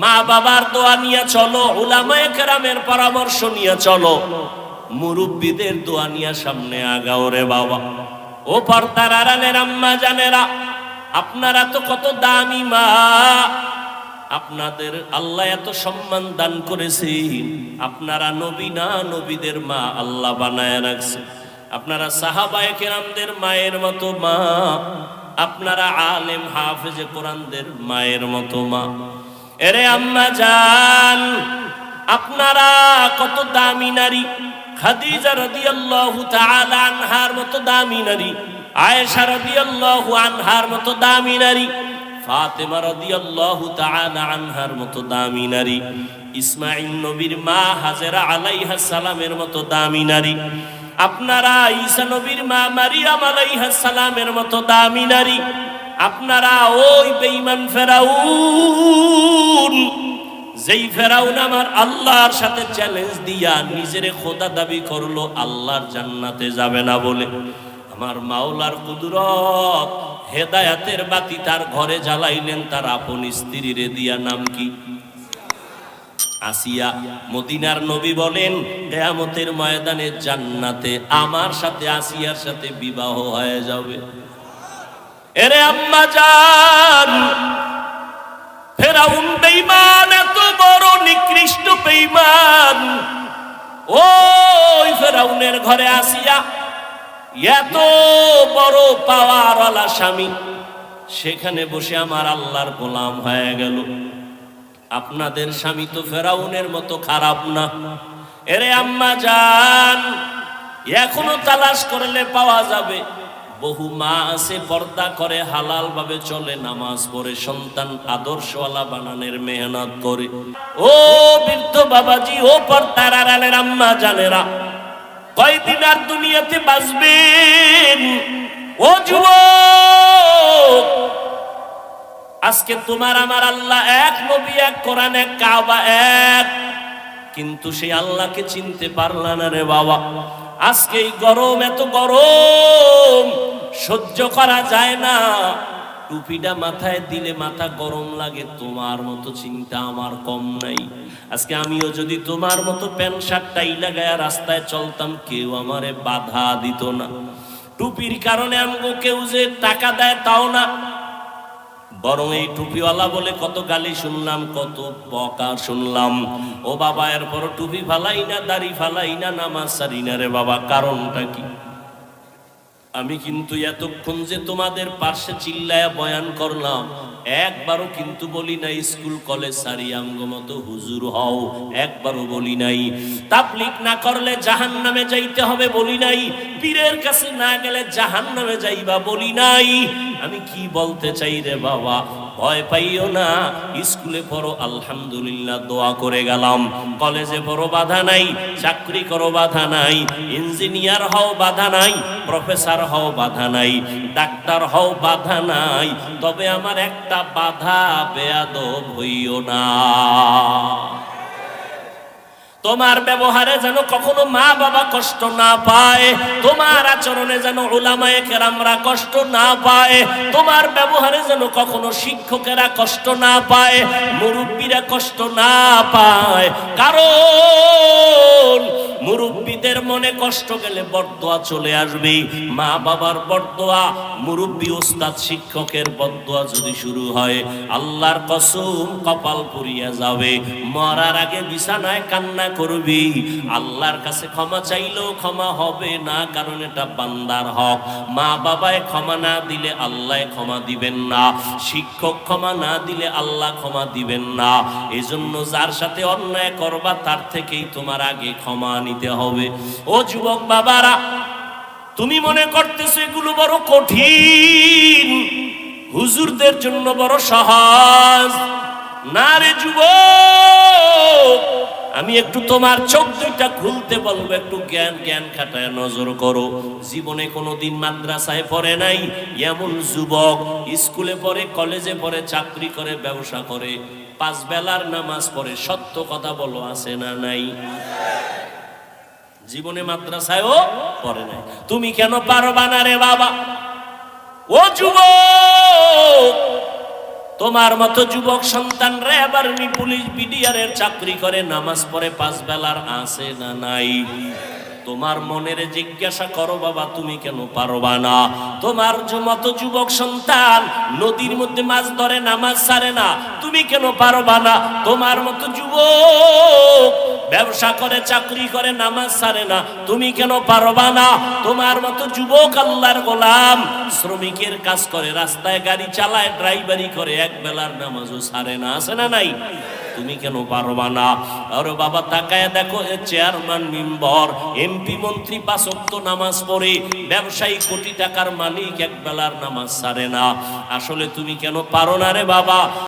মা বাবার দোয়া নিয়ে চলো, উলামায়ে কেরামের পরামর্শ নিয়ে চলো। মুরব্বীদের দোয়া নিয়ে সামনে আগাও রে বাবা। ও পর্দার আড়ালের আম্মা জানেরা, আপনারা তো কত দামি মা। আপনাদের আল্লাহ এত সম্মান দান করেছে। আপনারা নবী না, নবীদের মা আল্লাহ বানায় রাখছে। আপনারা সাহাবায়ে কেরামদের মায়ের মতো মা। আপনারা আলেম, হাফেজে কোরআনদের মায়ের মতো মা। এরে আম্মা জান, আপনারা কত দামি নারী। খাদিজা রাদিয়াল্লাহু তাআলা আনহার মতো দামি নারী, আয়েশা রাদিয়াল্লাহু আনহার মতো দামি নারী, ফাতেমা রাদিয়াল্লাহু তাআলা আনহার মতো দামি নারী, ইসমাঈল নবীর মা হাজেরা আলাইহা সালামের মতো দামি নারী, আপনারা ঈসা নবীর মা মারিয়াম আলাইহা সালামের মতো দামি নারী আপনারা ওই বেঈমান ফেরাউন, যেই ফেরাউন আমার আল্লাহর সাথে চ্যালেঞ্জ দিয়া নিজের খোদা দাবি করল, আল্লাহর জান্নাতে যাবে না বলে। আমার মাওলার কুদরত, হেদায়াতের বাতি তার ঘরে জ্বালাইলেন, তার আপন স্ত্রীরে দিয়া নাম কি? আসিয়া মদিনার নবী বলেন, কেয়ামতের ময়দানে জান্নাতে আমার সাথে আসিয়ার সাথে বিবাহ হয়ে যাবে। এরে আম্মা জান, ফেরাউন বেঈমান, এত বড় নিকৃষ্ট বেঈমান। ওই ফেরাউনের ঘরে আসিয়া এত বড় পাওয়ারওয়ালা স্বামী, সেখানে বসে আমার আল্লাহর গোলাম হয়ে গেল। আপনাদের স্বামী তো ফেরাউনের মতো খারাপ না। এরে আম্মা জান, এখনও তালাশ করলে পাওয়া যাবে। বহু মা আছে, পর্দা করে হালাল ভাবে চলে, নামাজ পড়ে, সন্তান আদর্শওয়ালা বানানোর মেহনত করে। ও বৃদ্ধ বাবাজি, ও পর্দার আড়ালের আম্মা জানেরা, কয়দিন আর দুনিয়াতে বাঁচবেন? ও যুবক, আজকে তোমার আমার আল্লাহ এক, নবী এক, কোরআন এক, কাবা এক। কিন্তু সেই আল্লাহকে চিনতে পারলা না রে বাবা। আজকে এই গরম, এত গরম। সহ্য করা যায় না। টুপিটা মাথায় দিলে মাথা গরম লাগে, তোমার মতো চিন্তা আমার কম নাই। আজকে আমিও যদি তোমার মতো প্যান্ট শার্টটাই লাগায় রাস্তায় চলতাম, কেউ আমারে বাধা দিত না। টুপির কারণে আমগো কেউ যে টাকা দেয় তাও না। বরং এই টুপিওয়ালা বলে কত গালি শুনলাম, কত বকা শুনলাম। ও বাবা এরপর টুপি ফালাই না দাড়ি ফালাই না নামাজ সারি না রে বাবা, কারণটা কি? আমি কিন্তু এতক্ষণ যে তোমাদের পাশে চিল্লায়া বয়ান করলাম, একবারও কিন্তু বলি নাই স্কুল কলেজ সারি আঙ্গ মতো হুজুর হও, একবারও বলি নাই। তাবলিক না করলে জাহান নামে যাইতে হবে বলি নাই, পীরের কাছে না গেলে জাহান নামে যাইবা বলি নাই। আমি কি বলতে চাই রে বাবা? ভয় পাইও না। স্কুলে পড়ো, আলহামদুলিল্লাহ, দোয়া করে গেলাম। কলেজে পড়ো, বাধা নাই। চাকরি করো, বাধা নাই। ইঞ্জিনিয়ার হও, বাধা নাই। প্রফেসর হও, বাধা নাই। ডাক্তার হও, বাধা নাই। তবে আমার একটা বাধা, বেয়াদব হইও না। তোমার ব্যবহারে যেন কখনো মা বাবা কষ্ট না পায়, তোমার আচরণে যেন ওলামায় কেরামরা কষ্ট না পায়, তোমার ব্যবহারে যেন কখনো শিক্ষকেরা কষ্ট না পায়, মুরব্বীরা কষ্ট না পায়। কারণ মুরব্বীদের মনে কষ্ট গেলে বরদোয়া চলে আসবে। মা বাবার বরদোয়া, মুরব্বী ওস্তাদ শিক্ষকের বরদোয়া যদি শুরু হয়, আল্লাহর কসম কপাল পুরিয়া যাবে। মরার আগে বিছানায় কান্না করবি। আল্লাহর কাছে ক্ষমা চাইলেও ক্ষমা হবে না, কারণ এটা বান্দার হক। মা বাবায় ক্ষমা না দিলে আল্লাহ ক্ষমা দিবেন না। শিক্ষক ক্ষমা না দিলে আল্লাহ ক্ষমা দিবেন না। এজন্য যার সাথে অন্যায় করবা, তার থেকেই তোমার আগে ক্ষমা নিতে হবে। ও যুবক বাবারা, তুমি মনে করতেছো এগুলো বড় কঠিন, হুজুরদের জন্য বড় সহজ। না রে যুবক, আমি একটু তোমার চোখ দুইটা খুলতে বলব, একটু জ্ঞান জ্ঞান খাটায় নজর করো। জীবনে কোনো দিন মাদ্রাসায় পড়ে নাই, এমন যুবক স্কুলে পড়ে, কলেজে পড়ে, চাকরি করে, ব্যবসা করে, পাঁচ বেলার নামাজ পড়ে, সত্য কথা বলো, আছে না নাই? জীবনে মাদ্রাসায়ও পড়ে নাই। তুমি কেন পারবা না রে বাবা? ও যুবক, তোমার মতো যুবক সন্তান র্যাব আর্মি পুলিশ বিডিআরের চাকরি করে, নামাজ পড়ে পাঁচ বেলার আছে না নাই? তোমার মনের জিজ্ঞাসা করো বাবা, তুমি কেন পারবা না? তোমার মতো যুবক সন্তান, নদীর মধ্যে মাছ ধরে, নামাজ ছাড়ে না, তুমি কেন পারবা না? তোমার মতো যুবক ব্যবসা করে, চাকরি করে, নামাজ সারে না। তুমি কেন পারবা না? তোমার মতো যুবক আল্লাহর গোলাম। শ্রমিকের কাজ করে, রাস্তায় গাড়ি চালায়, ড্রাইভারি করে, এক বেলার নামাজও সারে না। আছে না নাই? তুমি কেন পারবা না? আরে বাবা, তাকায় দেখো চেয়ারম্যান, মেম্বার, এমপি, মন্ত্রী, পাঁচক্ত নামাজ পড়ে, ব্যবসায়ী কোটি টাকার মালিক, এক বেলার নামাজ সারে না। আসলে তুমি কেন পারো না রে বাবা?